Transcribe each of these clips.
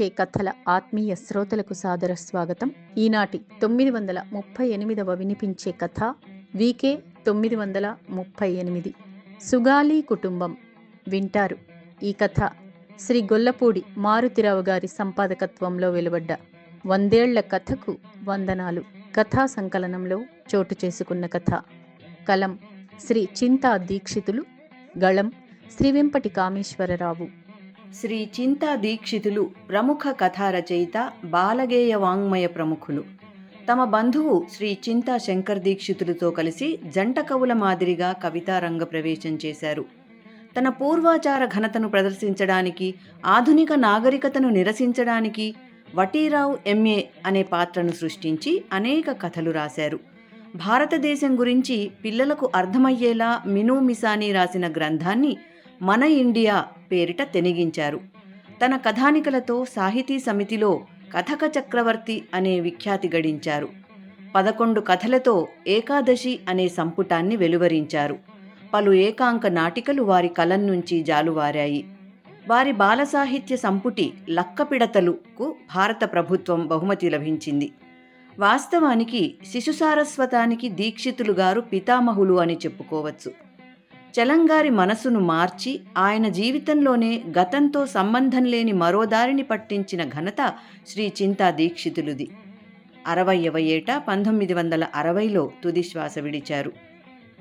వినిపించే కథల ఆత్మీయ శ్రోతలకు సాదర స్వాగతం. ఈనాటి తొమ్మిది వందల ముప్పై ఎనిమిదవ వినిపించే కథ వికే తొమ్మిది వందల ముప్పై ఎనిమిది. సుగాలి కుటుంబం వింటారు. ఈ కథ శ్రీ గొల్లపూడి మారుతిరావు గారి సంపాదకత్వంలో వెలువడ్డ వందేళ్ళ కథకు వందనాలు. కథా సంకలనంలో చోటు చేసుకున్న కథ. కలం శ్రీ చింతా దీక్షితులు గళం శ్రీ వెంపటి కామేశ్వరరావు. శ్రీ చింతా దీక్షితులు ప్రముఖ కథారచయిత బాలగేయ వాంగ్మయ ప్రముఖులు. తమ బంధువు శ్రీ చింతా శంకర్ దీక్షితులతో కలిసి జంట కవుల మాదిరిగా కవితారంగ ప్రవేశం చేశారు. తన పూర్వాచార ఘనతను ప్రదర్శించడానికి ఆధునిక నాగరికతను నిరసించడానికి వటీరావు ఎంఏ అనే పాత్రను సృష్టించి అనేక కథలు రాశారు. భారతదేశం గురించి పిల్లలకు అర్థమయ్యేలా మినూ మిసాని రాసిన గ్రంథాన్ని మన ఇండియా పేరిట తెనిగించారు. తన కథానికలతో సాహితీ సమితిలో కథక చక్రవర్తి అనే విఖ్యాతి గడించారు. పదకొండు కథలతో ఏకాదశి అనే సంపుటాన్ని వెలువరించారు. పలు ఏకాంక నాటికలు వారి కలం నుంచి జాలువారాయి. వారి బాల సాహిత్య సంపుటి లక్కపిడతలుకు భారత ప్రభుత్వం బహుమతి లభించింది. వాస్తవానికి శిశు సారస్వతానికి దీక్షితులు గారు పితామహులు అని చెప్పుకోవచ్చు. చలంగారి మనసును మార్చి ఆయన జీవితంలోనే గతంతో సంబంధం లేని మరో దారిని పట్టించిన ఘనత శ్రీ చింతా దీక్షితులుది. అరవయవ ఏట పంతొమ్మిది వందల అరవైలో తుది శ్వాస విడిచారు.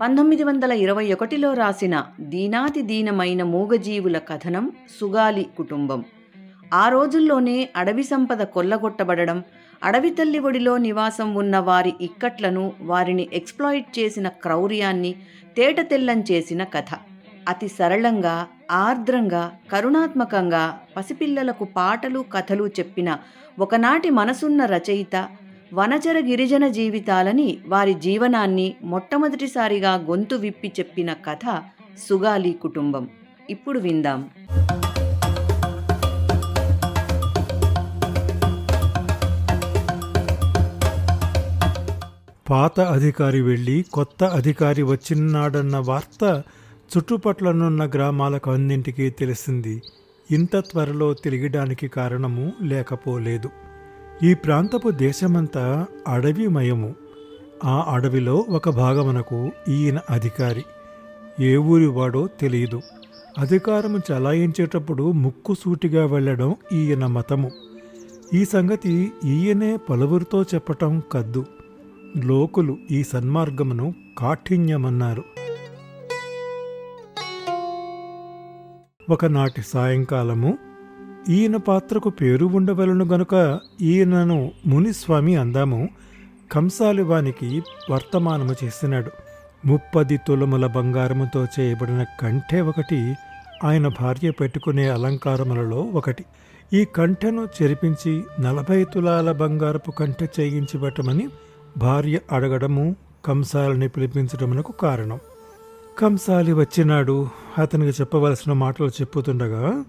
పంతొమ్మిది వందల ఇరవై ఒకటిలో రాసిన దీనాతి దీనమైన మూగజీవుల కథనం సుగాలి కుటుంబం. ఆ రోజుల్లోనే అడవి సంపద కొల్లగొట్టబడడం అడవి తల్లి ఒడిలో నివాసం ఉన్న వారి ఇక్కట్లను వారిని ఎక్స్ప్లాయిట్ చేసిన క్రౌర్యాన్ని తేటతెల్లం చేసిన కథ. అతి సరళంగా ఆర్ద్రంగా కరుణాత్మకంగా పసిపిల్లలకు పాటలు కథలు చెప్పిన ఒకనాటి మనసున్న రచయిత వనచర గిరిజన జీవితాలని వారి జీవనాన్ని మొట్టమొదటిసారిగా గొంతు విప్పి చెప్పిన కథ సుగాలి కుటుంబం. ఇప్పుడు విందాం. పాత అధికారి వెళ్ళి కొత్త అధికారి వచ్చినాడన్న వార్త చుట్టుపట్లనున్న గ్రామాలకు అన్నింటికీ తెలిసింది. ఇంత త్వరలో తిరిగడానికి కారణము లేకపోలేదు. ఈ ప్రాంతపు దేశమంతా అడవిమయము. ఆ అడవిలో ఒక భాగమునకు ఈయన అధికారి. ఏ ఊరి వాడో తెలియదు. అధికారము చలాయించేటప్పుడు ముక్కుసూటిగా వెళ్ళడం ఈయన మతము. ఈ సంగతి ఈయనే పలువురితో చెప్పటం కద్దు. లోకులు ఈ సన్మార్గమును కాఠిన్యమన్నారు. ఒకనాటి సాయంకాలము ఈయన పాత్రకు పేరు ఉండవలను గనుక ఈయనను మునిస్వామి అందాము కంసాలివానికి వర్తమానము చేసినాడు. ముప్పది తులముల బంగారముతో చేయబడిన కంఠె ఒకటి ఆయన భార్య పెట్టుకునే అలంకారములలో ఒకటి. ఈ కంఠను చెరిపించి నలభై తులాల బంగారపు కంఠె చేయించి పెట్టమని భార్య అడగడము కంసాలిని పిలిపించడమునకు కారణం. కంసాలి వచ్చినాడు. అతనికి చెప్పవలసిన మాటలు చెప్పుతుండగా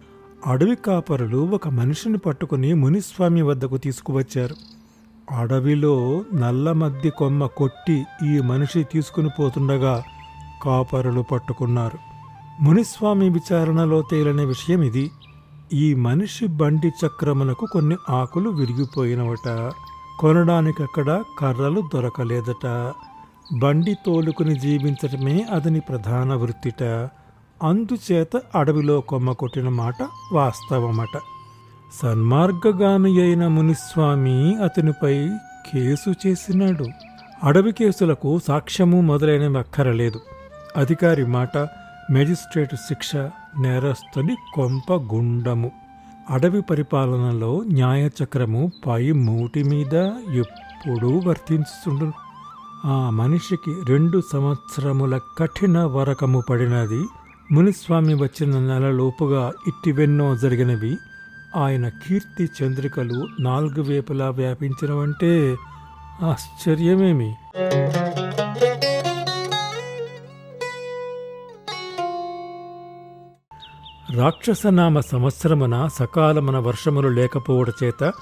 అడవి కాపరులు ఒక మనిషిని పట్టుకుని మునిస్వామి వద్దకు తీసుకువచ్చారు. అడవిలో నల్ల మద్ది కొమ్మ కొట్టి ఈ మనిషి తీసుకుని పోతుండగా కాపరులు పట్టుకున్నారు. మునిస్వామి విచారణలో తేలిన విషయం ఇది ఈ మనిషి బండి చక్రమునకు కొన్ని ఆకులు విరిగిపోయినవట. కొనడానికి అక్కడ కర్రలు దొరకలేదట. బండి తోలుకుని జీవించటమే అతని ప్రధాన వృత్తిట. అందుచేత అడవిలో కొమ్మ కొట్టిన మాట వాస్తవమట. సన్మార్గగామి అయిన మునిస్వామి అతనిపై కేసు చేసినాడు. అడవి కేసులకు సాక్ష్యము మొదలైనవి అక్కరలేదు అధికారి మాట మెజిస్ట్రేట్ శిక్ష నేరస్తుని కొంప గుండము. అడవి పరిపాలనలో న్యాయచక్రము పై మూటి మీద ఎప్పుడూ వర్తించుండు ఆ మనిషికి రెండు సంవత్సరముల కఠిన వరకము పడినది. మునిస్వామి వచ్చిన నెలలోపుగా ఇట్టివెన్నో జరిగినవి. ఆయన కీర్తి చంద్రికలు నాలుగు వేపులా వ్యాపించినవంటే ఆశ్చర్యమేమి? రాక్షసనామ సంవత్సరమున సకాలమున వర్షములు లేకపోవట చేత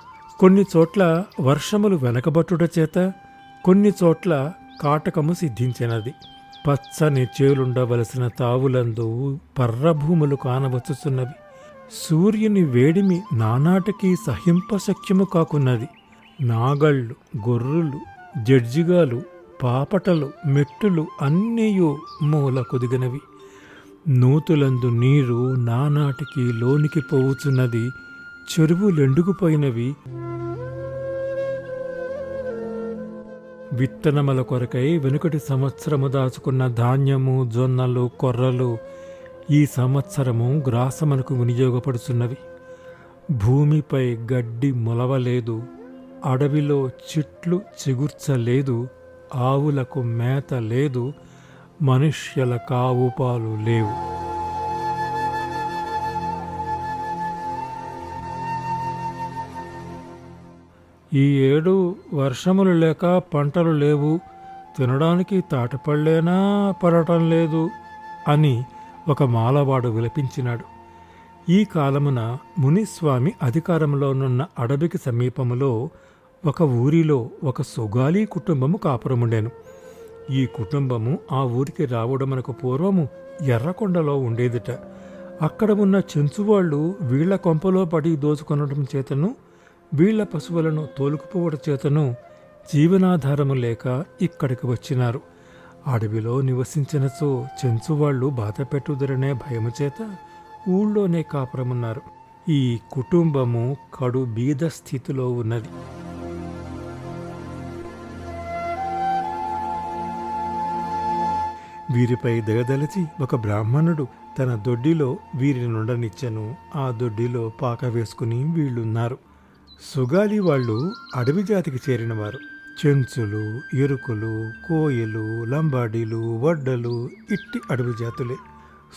కొన్ని చోట్ల వర్షములు వెనకబట్టుట చేత కొన్ని చోట్ల కాటకము సిద్ధించినది. పచ్చని చేలుండవలసిన తావులందు పర్రభూములు కానవచ్చుచున్నవి. సూర్యుని వేడిమి నానాటికి సహింపశక్యము కాకున్నది. నాగళ్ళు గొర్రులు జడ్జిగాలు పాపటలు మెట్టులు అన్నీయు మూల కుదిగినవి నూతులందు నీరు నానాటికి లోనికి పోవుచున్నది చెరువులెండుకుపోయినవి విత్తనముల కొరకై వెనుకటి సంవత్సరము దాచుకున్న ధాన్యము జొన్నలు కొర్రలు ఈ సంవత్సరము గ్రాసమునకు వినియోగపడుచున్నవి. భూమిపై గడ్డి మొలవలేదు అడవిలో చెట్లు చిగుర్చలేదు ఆవులకు మేత లేదు మనుష్యుల కావుపాలు లేవు. ఈ ఏడు వర్షములు లేక పంటలు లేవు. తినడానికి తాటపళ్ళేనా పడటం లేదు అని ఒక మాలవాడు విలపించినాడు. ఈ కాలమున మునిస్వామి అధికారంలోనున్న అడవికి సమీపములో ఒక ఊరిలో ఒక సుగాలి కుటుంబము కాపురముండెను. ఈ కుటుంబము ఆ ఊరికి రావడమనకు పూర్వము ఎర్రకొండలో ఉండేదిట. అక్కడ ఉన్న చెంచువాళ్ళు వీళ్ళ కొంపలో పడి దోచుకొనడం చేతను వీళ్ళ పశువులను తోలుకుపోవడం చేతను జీవనాధారము లేక ఇక్కడికి వచ్చినారు. అడవిలో నివసించినచో చెంచువాళ్ళు బాధ పెట్టుదరనే భయము చేత ఊళ్ళోనే కాపురమున్నారు. ఈ కుటుంబము కడు బీద స్థితిలో ఉన్నది. వీరిపై దగదలచి ఒక బ్రాహ్మణుడు తన దొడ్డిలో వీరిని నుండనిచ్చెను. ఆ దొడ్డిలో పాక వేసుకుని వీళ్ళున్నారు. సుగాలి వాళ్ళు అడవి జాతికి చేరినవారు. చెంచులు ఎరుకులు కోయలు లంబాడీలు వడ్డలు ఇట్టి అడవి జాతులే.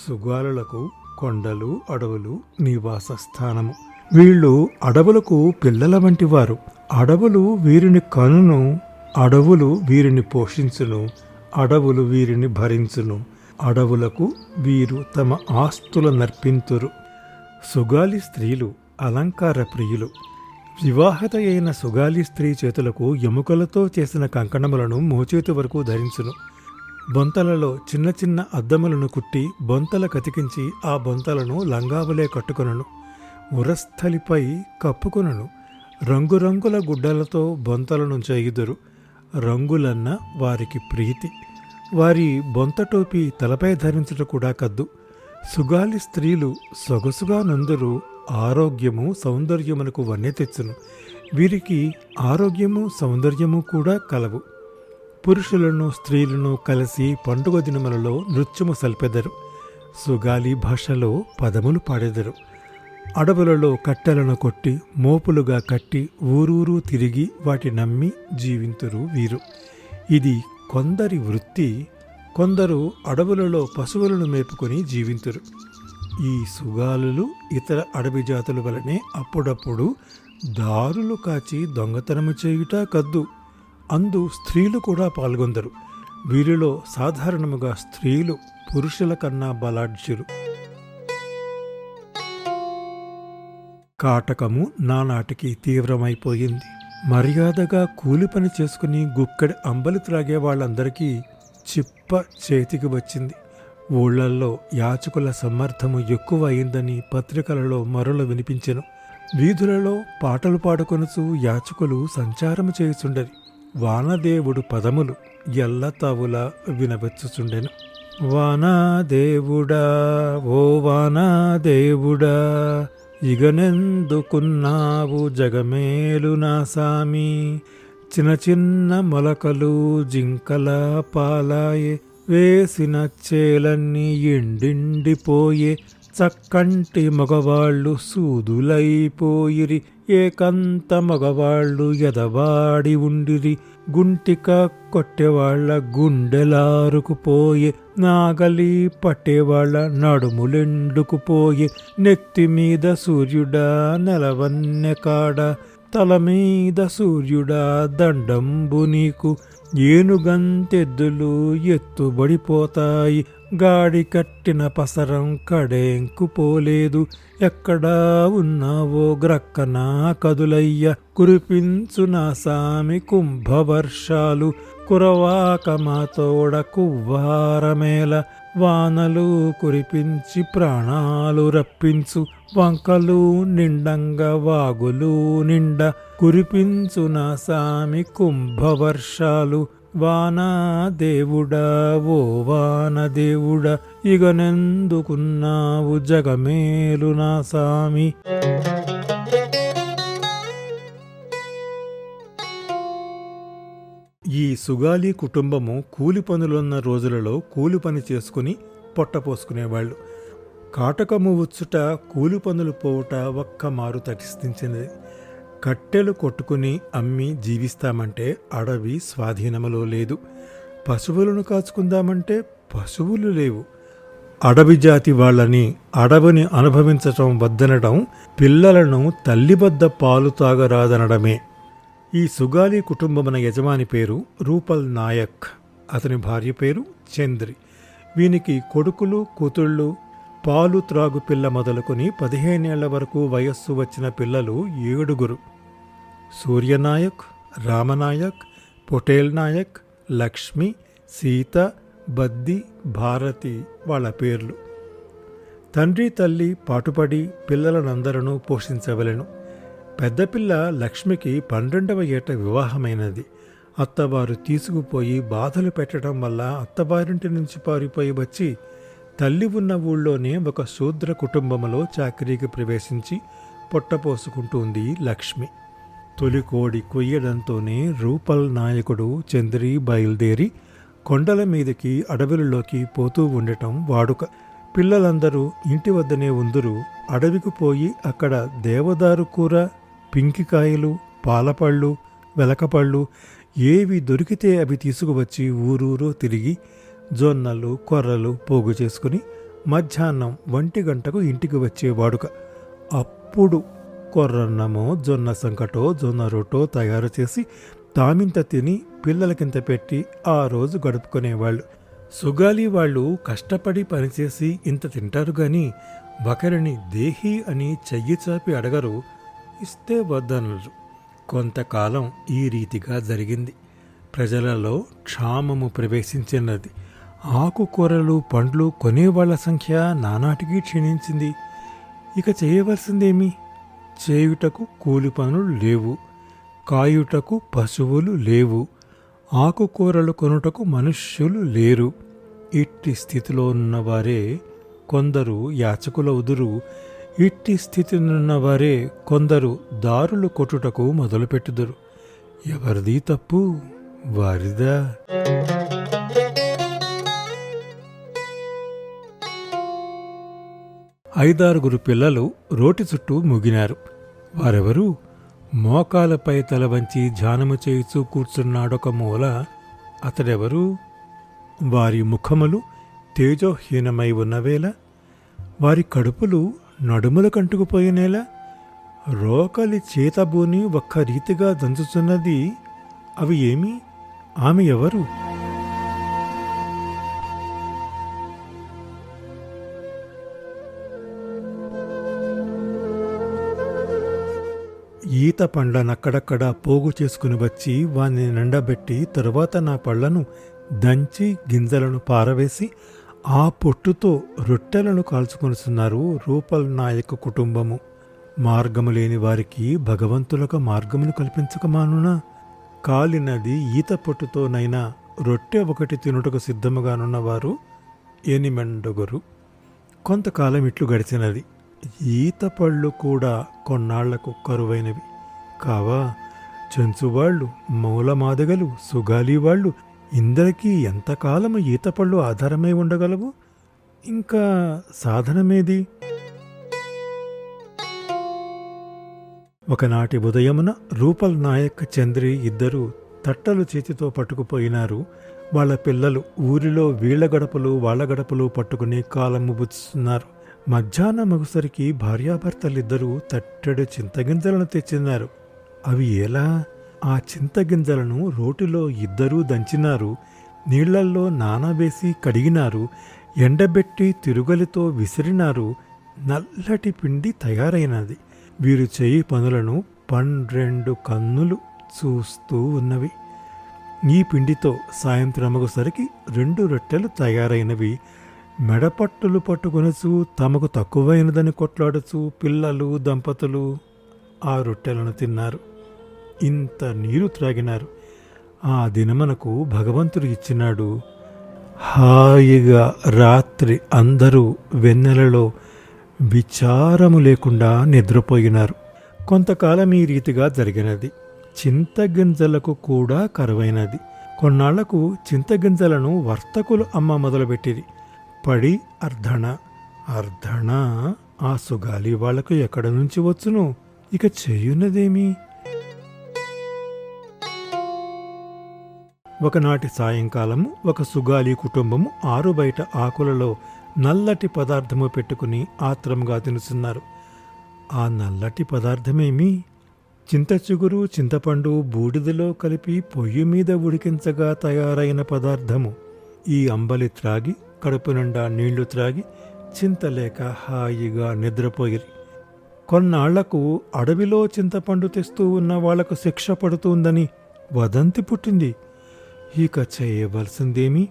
సుగాలులకు కొండలు అడవులు నివాస స్థానము. వీళ్ళు అడవులకు పిల్లల వంటి వారు అడవులు వీరిని కనును అడవులు వీరిని పోషించును. అడవులు వీరిని భరించును. అడవులకు వీరు తమ ఆస్తుల నర్పింతురు. సుగాలి స్త్రీలు అలంకార ప్రియులు. వివాహత అయిన సుగాలి స్త్రీ చేతులకు ఎముకలతో చేసిన కంకణములను మోచేతి వరకు ధరించును. బొంతలలో చిన్న చిన్న అద్దములను కుట్టి బొంతల కతికించి ఆ బొంతలను లంగావలే కట్టుకొనను. ఉరస్థలిపై కప్పుకొనను. రంగురంగుల గుడ్డలతో బొంతలను చేయుదురు రంగులన్న వారికి ప్రీతి. వారి బొంత టోపీ తలపై ధరించట కూడా కద్దు. సుగాలి స్త్రీలు సొగసుగా నందరు ఆరోగ్యము సౌందర్యమునకు వన్నె తెచ్చును. వీరికి ఆరోగ్యము సౌందర్యము కూడా కలవు. పురుషులను స్త్రీలను కలిసి పండుగ దినములలో నృత్యము సల్పెదరు. సుగాలి భాషలో పదములు పాడెదరు. అడవులలో కట్టెలను కొట్టి మోపులుగా కట్టి ఊరూరు తిరిగి వాటి నమ్మి జీవింతురు వీరు. ఇది కొందరి వృత్తి కొందరు అడవులలో పశువులను మేపుకొని జీవింతురు. ఈ సుగాలులు ఇతర అడవి జాతుల వలనే అప్పుడప్పుడు దారులు కాచి దొంగతనము చేయుట కద్దు. అందు స్త్రీలు కూడా పాల్గొందరు. వీరిలో సాధారణముగా స్త్రీలు పురుషుల కన్నా బలాఢ్యులు. కాటకము నానాటికి తీవ్రమైపోయింది. మర్యాదగా కూలి పని చేసుకుని గుక్కడి అంబలి త్రాగే వాళ్ళందరికీ చిప్ప చేతికి వచ్చింది. ఊళ్ళల్లో యాచకుల సమర్థము ఎక్కువ అయిందని పత్రికలలో మరలు వినిపించెను. వీధులలో పాటలు పాడుకొనుచు యాచకులు సంచారము చేయుచుండరి. వానదేవుడు పదములు ఎల్లతావులా వినవచ్చుచుండెను వానాదేవుడా ఓ వానాదేవుడా ఇగనెందుకున్నావు జగమేలు నా సామి? చిన్న చిన్న మొలకలు జింకల పాలాయే వేసిన చేలన్నీ ఎండిండిపోయే చక్కంటి మగవాళ్ళు సూదులైపోయిరి ఏకంత మగవాళ్ళు ఎదవాడి ఉండిరి గుంటిక కొట్టేవాళ్ళ గుండెలారుకుపోయే నాగలి పట్టేవాళ్ళ నడుములెండుకుపోయి నెత్తి మీద సూర్యుడా నెలవన్నె కాడ. తల మీద సూర్యుడా దండంబు నీకు. ఏనుగంతెద్దులు ఎత్తుబడిపోతాయి. గాడి కట్టిన పసరం కడేంకు పోలేదు. ఎక్కడా ఉన్నావో గ్రక్కన కదులయ్య. కురిపించు నా సామి కుంభవర్షాలు. కురవాక మా కువ్వారమేల వానలు కురిపించి ప్రాణాలు రప్పించు. వంకలు నిండంగా వాగులు నిండ కురిపించు నా సామి కుంభవర్షాలు. వానా దేవుడా ఓ వాన దేవుడా ఇగనెందుకున్నావు జగమేలు నా సామి? ఈ సుగాలి కుటుంబము కూలి పనులున్న రోజులలో కూలి పని చేసుకుని పొట్టపోసుకునేవాళ్ళు కాటకము వచ్చుట కూలి పనులు పోవుట ఒక్క మారు తటిస్థించినది కట్టెలు కొట్టుకుని అమ్మి జీవిస్తామంటే అడవి స్వాధీనములో లేదు. పశువులను కాచుకుందామంటే పశువులు లేవు. అడవి జాతి వాళ్ళని అడవిని అనుభవించటం వద్దనడం పిల్లలను తల్లి వద్ద పాలు తాగరాదనడమే. ఈ సుగాలి కుటుంబమున యజమాని పేరు రూపల్ నాయక్. అతని భార్య పేరు చంద్రి. వీనికి కొడుకులు కూతుళ్ళు పాలు త్రాగు పిల్ల మొదలుకొని పదిహేనేళ్ళ వరకు వయస్సు వచ్చిన పిల్లలు ఏడుగురు. సూర్యనాయక్ రామనాయక్ పొటేల్ నాయక్ లక్ష్మి సీత బద్ది భారతి వాళ్ళ పేర్లు. తండ్రి తల్లి పాటుపడి పిల్లలనందరూ పోషించవలెను. పెద్దపిల్ల లక్ష్మికి పన్నెండవ ఏట వివాహమైనది. అత్తవారు తీసుకుపోయి బాధలు పెట్టడం వల్ల అత్తవారింటి నుంచి పారిపోయి వచ్చి తల్లి ఉన్న ఊళ్ళోనే ఒక శూద్ర కుటుంబంలో చాకరీకి ప్రవేశించి పొట్టపోసుకుంటుంది లక్ష్మి. తొలి కోడి కొయ్యడంతోనే రూపల్ నాయకుడు చంద్రి బయలుదేరి కొండల మీదకి అడవులలోకి పోతూ ఉండటం వాడుక. పిల్లలందరూ ఇంటి వద్దనే ఉందురు. అడవికి పోయి అక్కడ దేవదారు కూర పింకికాయలు పాలపళ్ళు వెలకపళ్ళు ఏవి దొరికితే అవి తీసుకువచ్చి ఊరూరు తిరిగి జొన్నలు కొర్రలు పోగు చేసుకుని మధ్యాహ్నం ఒంటి గంటకు ఇంటికి వచ్చే వాడుక. అప్పుడు కొర్రన్నమో జొన్న సంకటో జొన్న రొట్టో తయారు చేసి తామింత తిని పిల్లలకింత పెట్టి ఆ రోజు గడుపుకునేవాళ్ళు. సుగాలి వాళ్ళు కష్టపడి పనిచేసి ఇంత తింటారు గాని ఒకరిని దేహి అని చెయ్యి చాపి అడగరు ఇస్తే వద్దనరు. కొంతకాలం ఈ రీతిగా జరిగింది. ప్రజలలో క్షామము ప్రవేశించినది. ఆకుకూరలు పండ్లు కొనేవాళ్ళ సంఖ్య నానాటికి క్షీణించింది. ఇక చేయవలసిందేమి? చేయుటకు కూలి పనులు లేవు. కాయుటకు పశువులు లేవు. ఆకుకూరలు కొనుటకు మనుష్యులు లేరు. ఇట్టి స్థితిలో ఉన్నవారే కొందరు యాచకులవుదురు. ఇట్టి స్థితినున్నవారే కొందరు దారులు కొట్టుటకు మొదలుపెట్టుదురు. ఎవరిది తప్పు? వారిదా? ఐదారుగురు పిల్లలు రోటి చుట్టూ ముగినారు. వారెవరు? మోకాలపై తల వంచి ధ్యానము చేయుచూ కూర్చున్నాడొక మూల అతడెవరు? వారి ముఖములు తేజోహీనమై ఉన్నవేళ వారి కడుపులు నడుముల కంటుకుపోయినేలా రోకలి చేతబూని ఒక్క రీతిగా దంచుతున్నది అవి ఏమి? ఆమె ఎవరు? ఈత పండ్లనక్కడక్కడ పోగు చేసుకుని వచ్చి వాని నిండబెట్టి తరువాత నా పళ్ళను దంచి గింజలను పారవేసి ఆ పొట్టుతో రొట్టెలను కాల్చుకొనుచున్నారు రూపల్ నాయక కుటుంబము. మార్గము లేని వారికి భగవంతులకు మార్గమును కల్పించక మానునా. కాలినది ఈత పొట్టుతోనైనా రొట్టె ఒకటి తినుటకు సిద్ధముగానున్నవారు ఎనిమెండుగురు. కొంతకాలం ఇట్లు గడిచినది. ఈత పళ్ళు కూడా కొన్నాళ్ళకు కరువైనవి. కావా చెంచువాళ్ళు మూలమాదగలు సుగాలి వాళ్ళు ఇందరికీ ఎంతకాలము ఈతపళ్ళు ఆధారమై ఉండగలవు? ఇంకా సాధనమేది? ఒకనాటి ఉదయమున రూపల్ నాయక్ చంద్రి ఇద్దరూ తట్టలు చేతితో పట్టుకుపోయినారు. వాళ్ళ పిల్లలు ఊరిలో వీళ్ళ గడపలు వాళ్ళ గడపలు పట్టుకుని కాలము బుచ్చుతున్నారు. మధ్యాహ్నం మగుసరికి భార్యాభర్తలిద్దరూ తట్టెడు చింతగింజలను తెచ్చినారు. అవి ఎలా? ఆ చింతగింజలను రోటిలో ఇద్దరూ దంచినారు. నీళ్ళల్లో నానవేసి కడిగినారు. ఎండబెట్టి తిరుగలితో విసిరినారు. నల్లటి పిండి తయారైనది. వీరు చేయి పనులను పన్నెండు కన్నులు చూస్తూ ఉన్నవి. ఈ పిండితో సాయంత్రమగుసరికి రెండు రొట్టెలు తయారైనవి. మెడపట్టులు పట్టుకొనచు తమకు తక్కువైనదని కొట్లాడుచు పిల్లలు దంపతులు. ఆ రొట్టెలను తిన్నారు. ఇంత నీరు త్రాగినారు. ఆ దినమనకు భగవంతుడు ఇచ్చినాడు హాయిగా రాత్రి అందరూ వెన్నెలలో విచారము లేకుండా నిద్రపోయినారు. కొంతకాలం ఈ రీతిగా జరిగినది. చింతగింజలకు కూడా కరువైనది. కొన్నాళ్ళకు చింతగింజలను వర్తకులు అమ్మ మొదలుపెట్టిరి. పడి అర్ధణ అర్ధణ ఆ సుగాలి వాళ్ళకు ఎక్కడ నుంచి వచ్చును? ఇక చేయున్నదేమి? ఒకనాటి సాయంకాలము ఒక సుగాలి కుటుంబము ఆరు బయట ఆకులలో నల్లటి పదార్థము పెట్టుకుని ఆత్రంగా తినుచున్నారు. ఆ నల్లటి పదార్థమేమి? చింత చిగురు చింతపండు బూడిదలో కలిపి పొయ్యి మీద ఉడికించగా తయారైన పదార్థము. ఈ అంబలి త్రాగి కడుపు నిండా నీళ్ళు త్రాగి చింతలేక హాయిగా నిద్రపోయిరి. కొన్నాళ్ళకు అడవిలో చింతపండు తెస్తూ ఉన్న వాళ్ళకు శిక్ష పడుతుందని వదంతి పుట్టింది. ఇక చేయవలసిందేమి?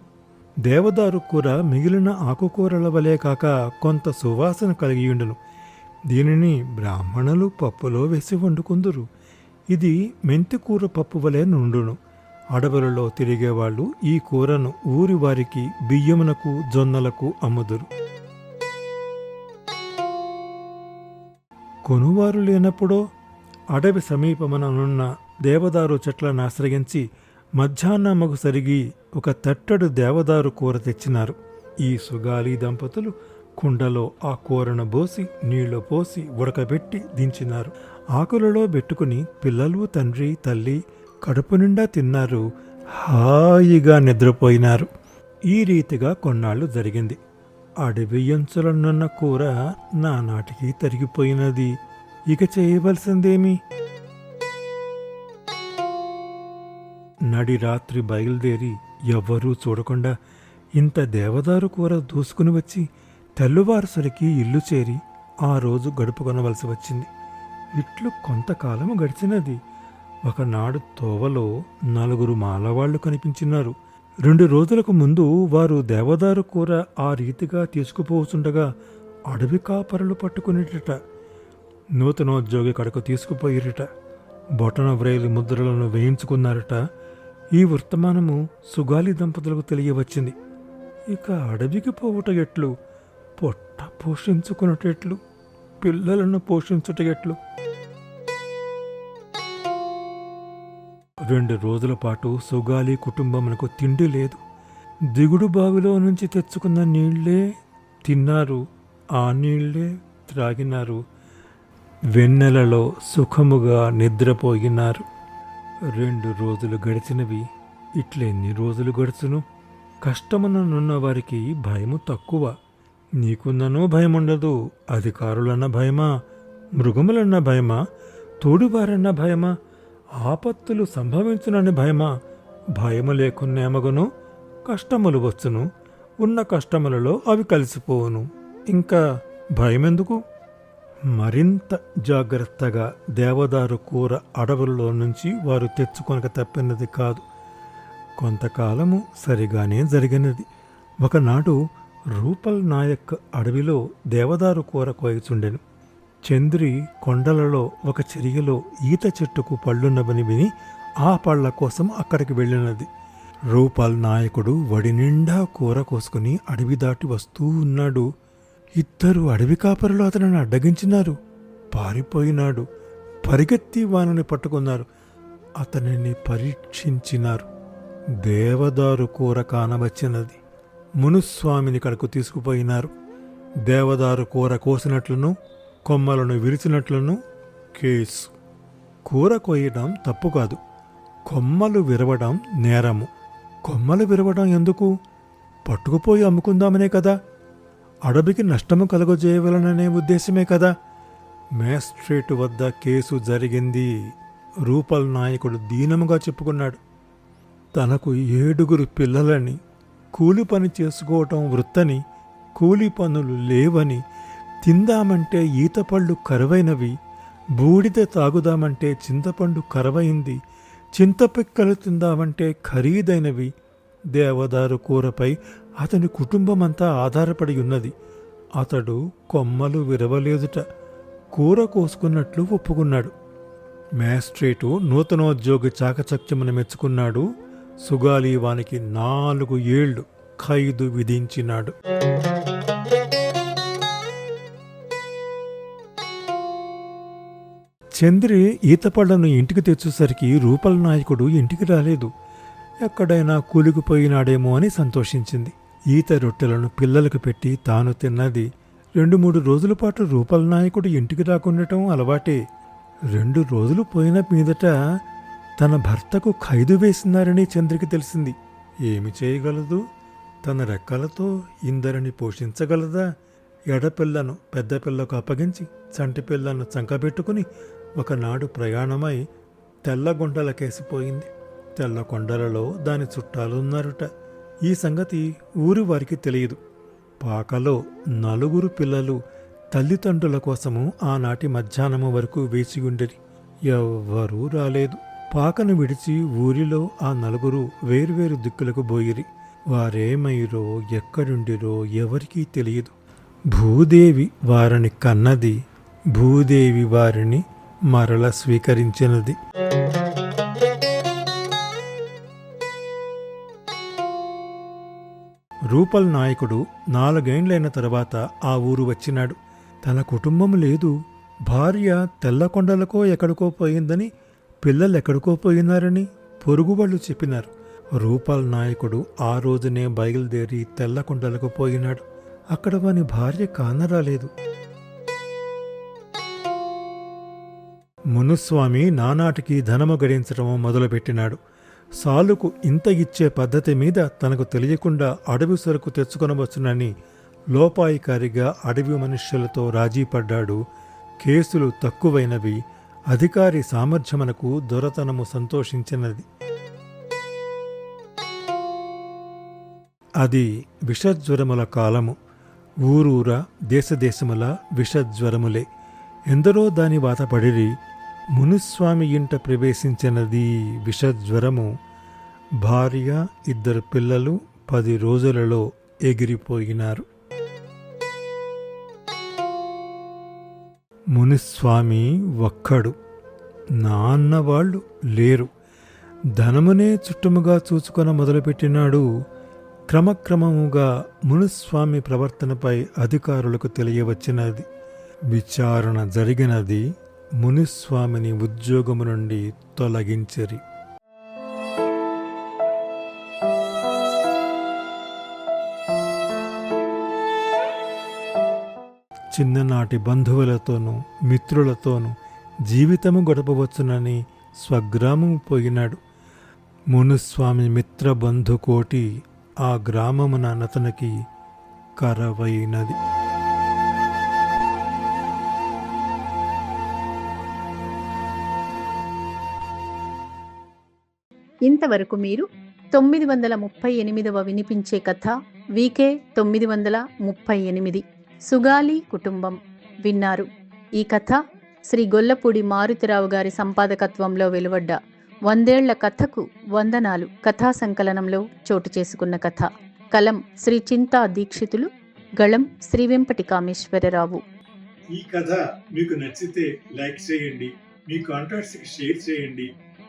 దేవదారు కూర మిగిలిన ఆకుకూరల వలె కాక కొంత సువాసన కలిగియుండును దీనిని బ్రాహ్మణులు పప్పులో వేసి వండుకుందురు. ఇది మెంతికూర పప్పు వలె నుండును. అడవులలో తిరిగేవాళ్ళు ఈ కూరను ఊరి వారికి బియ్యమునకు జొన్నలకు అమ్ముదురు. కొనువారు లేనప్పుడో అడవి సమీపమననున్న దేవదారు చెట్లను ఆశ్రయించి మధ్యాహ్నమ్మకు సరిగి ఒక తట్టడు దేవదారు కూర తెచ్చినారు. ఈ సుగాలి దంపతులు కుండలో ఆ కూరను బోసి నీళ్ళు పోసి ఉడకబెట్టి దించినారు. ఆకులలో పెట్టుకుని పిల్లలు తండ్రి తల్లి కడుపు నిండా తిన్నారు. హాయిగా నిద్రపోయినారు. ఈ రీతిగా కొన్నాళ్ళు జరిగింది. అడవి ఎంచులనున్న కూర నానాటికి తరిగిపోయినది. ఇక చేయవలసిందేమి? నాడి రాత్రి బయలుదేరి ఎవ్వరూ చూడకుండా ఇంత దేవదారు కూర దూసుకుని వచ్చి తెల్లువారుసరికి ఇల్లు చేరి ఆ రోజు గడుపుకొనవలసి వచ్చింది. ఇట్లు కొంతకాలము గడిచినది. ఒకనాడు తోవలో నలుగురు మాలవాళ్ళు కనిపించినారు. రెండు రోజులకు ముందు వారు దేవదారు కూర ఆ రీతిగా తీసుకుపోతుండగా అడవి కాపరులు పట్టుకునేటట. నూతనోద్యోగి కడకు తీసుకుపోయిరట. బొటన వ్రేలి ముద్రలను వేయించుకున్నారట. ఈ వర్తమానము సుగాలి దంపతులకు తెలియవచ్చింది. ఇక అడవికి పోవుట ఎట్లు? పొట్ట పోషించుకున్నటెట్లు పిల్లలను పోషించుట ఎట్లు రెండు రోజుల పాటు సుగాలి కుటుంబమునకు తిండి లేదు. దిగుడు బావిలో నుంచి తెచ్చుకున్న నీళ్ళే తిన్నారు. ఆ నీళ్ళే త్రాగినారు. వెన్నెలలో సుఖముగా నిద్రపోయినారు. రెండు రోజులు గడిచినవి. ఇట్లెన్ని రోజులు గడుచును. కష్టమున్న వారికి భయము తక్కువ. నీకున్ననో భయముండదు. అధికారులన్న భయమా? మృగములన్న భయమా? తోడువారన్న భయమా? ఆపత్తులు సంభవించునని భయమా? భయము లేకున్నేమగును కష్టములు వచ్చును. ఉన్న కష్టములలో అవి కలిసిపోవును. ఇంకా భయమెందుకు? మరింత జాగ్రత్తగా దేవదారు కూర అడవుల్లో నుంచి వారు తెచ్చుకొనక తప్పినది కాదు. కొంతకాలము సరిగానే జరిగినది. ఒకనాడు రూపల్ నాయక్ అడవిలో దేవదారు కూర కోయచుండెను. చంద్రి కొండలలో ఒక చెరియలో ఈత చెట్టుకు పళ్ళున్నవని విని ఆ పళ్ళ కోసం అక్కడికి వెళ్ళినది. రూపాల్ నాయకుడు వడి నిండా కూర కోసుకుని అడవి దాటి వస్తూ ఉన్నాడు. ఇద్దరు అడవి కాపరులు అతనిని అడ్డగించినారు. పారిపోయినాడు. పరిగెత్తి వానని పట్టుకున్నారు. అతనిని పరీక్షించినారు. దేవదారు కూర కానవచ్చినది. మునుస్వామిని కడకు తీసుకుపోయినారు. దేవదారు కూర కోసినట్లును కొమ్మలను విరిచినట్లును కేసు. కూర కొయ్యడం తప్పు కాదు. కొమ్మలు విరవడం నేరము. కొమ్మలు విరవడం ఎందుకు? పట్టుకుపోయి అమ్ముకుందామనే కదా. అడవికి నష్టము కలుగజేయవలననే ఉద్దేశమే కదా. మేస్ట్రేట్ వద్ద కేసు జరిగింది. రూపల్ నాయకుడు దీనముగా చెప్పుకున్నాడు. తనకు ఏడుగురు పిల్లలని కూలి పని చేసుకోవటం వృత్తని కూలి పనులు లేవని తిందామంటే ఈతపళ్ళు కరువైనవి బూడిద తాగుదామంటే చింతపండు కరవైంది చింతపిక్కలు తిందామంటే ఖరీదైనవి దేవదారు కూరపై అతని కుటుంబమంతా ఆధారపడి ఉన్నది. అతడు కొమ్మలు విరవలేదుట. కూర కోసుకున్నట్లు ఒప్పుకున్నాడు. మేస్ట్రేటు నూతనోద్యోగి చాకచక్యమును మెచ్చుకున్నాడు. సుగాలి వానికి నాలుగు ఏళ్ళు ఖైదు విధించినాడు. చంద్రి ఈతపళ్ళను ఇంటికి తెచ్చేసరికి రూపల నాయకుడు ఇంటికి రాలేదు. ఎక్కడైనా కూలికిపోయినాడేమో అని సంతోషించింది. ఈత రొట్టెలను పిల్లలకు పెట్టి తాను తిన్నది. రెండు మూడు రోజుల పాటు రూపల నాయకుడు ఇంటికి రాకుండటం అలవాటే. రెండు రోజులు పోయిన మీదట తన భర్తకు ఖైదు వేసినారని చంద్రికి తెలిసింది. ఏమి చేయగలదు? తన రెక్కలతో ఇందరిని పోషించగలదా? ఎడపిల్లను పెద్ద పిల్లకు అప్పగించి చంటి పిల్లను చంకబెట్టుకుని ఒకనాడు ప్రయాణమై తెల్లగొండలకేసిపోయింది తెల్ల కొండలలో దాని చుట్టాలున్నారుట. ఈ సంగతి ఊరి వారికి తెలియదు. పాకలో నలుగురు పిల్లలు తల్లిదండ్రుల కోసము ఆనాటి మధ్యాహ్నము వరకు వేచి ఉండేది. ఎవ్వరూ రాలేదు. పాకను విడిచి ఊరిలో ఆ నలుగురు వేర్వేరు దిక్కులకు బోయిరి వారేమైరో ఎక్కడుండిరో ఎవరికీ తెలియదు. భూదేవి వారిని కన్నది భూదేవి వారిని మరల స్వీకరించినది. రూపల్ నాయకుడు నాలుగేండ్లైన తరువాత ఆ ఊరు వచ్చినాడు. తన కుటుంబం లేదు. భార్య తెల్లకొండలకో ఎక్కడికో పోయిందని పిల్లలు ఎక్కడికో పోయినారని పొరుగువాళ్ళు చెప్పినారు. రూపల్ నాయకుడు ఆ రోజునే బయలుదేరి తెల్లకొండలకు పోయినాడు. అక్కడ వాని భార్య కానరాలేదు. మునుస్వామి నానాటికి ధనము గడించడం మొదలుపెట్టినాడు. సాలుకు ఇంత ఇచ్చే పద్ధతి మీద తనకు తెలియకుండా అడవి సరుకు తెచ్చుకొనవచ్చునని లోపాయికారిగా అడవి మనుష్యులతో రాజీపడ్డాడు. కేసులు తక్కువైనవి. అధికారి సామర్థ్యమునకు దొరతనము సంతోషించినది. అది విషజ్వరముల కాలము. ఊరూర దేశదేశముల విషజ్వరములే. ఎందరో దాని వాతపడిరి మునుస్వామి ఇంట ప్రవేశించినది విషజ్వరము. భార్య ఇద్దరు పిల్లలు పది రోజులలో ఎగిరిపోయినారు. మునిస్వామి ఒక్కడు. నాన్న వాళ్ళు లేరు. ధనమునే చుట్టముగా చూసుకొని మొదలుపెట్టినాడు. క్రమక్రమముగా మునుస్వామి ప్రవర్తనపై అధికారులకు తెలియవచ్చినది. విచారణ జరిగినది మునిస్వామిని ఉద్యోగము నుండి తొలగించరి. చిన్ననాటి బంధువులతోనూ మిత్రులతోనూ జీవితము గడపవచ్చునని స్వగ్రామము పోయినాడు. మునుస్వామి మిత్ర బంధుకోటి ఆ గ్రామమున అతనికి కరవైనది. ఇంతవరకు మీరు తొమ్మిది వందల ముప్పై ఎనిమిదవ వినిపించే కథ వీకే తొమ్మిది వందల ముప్పై ఎనిమిది. సుగాలి కుటుంబం విన్నారు. ఈ కథ శ్రీ గొల్లపూడి మారుతిరావు గారి సంపాదకత్వంలో వెలువడ్డ వందేళ్ళ కథకు వందనాలు. కథా సంకలనంలో చోటు చేసుకున్న కథ. కలం శ్రీ చింతా దీక్షితులు గళం శ్రీ వెంపటి కామేశ్వరరావు ఈ కథ మీకు నచ్చితే లైక్ చేయండి మీ కాంటాక్ట్స్కి షేర్ చేయండి.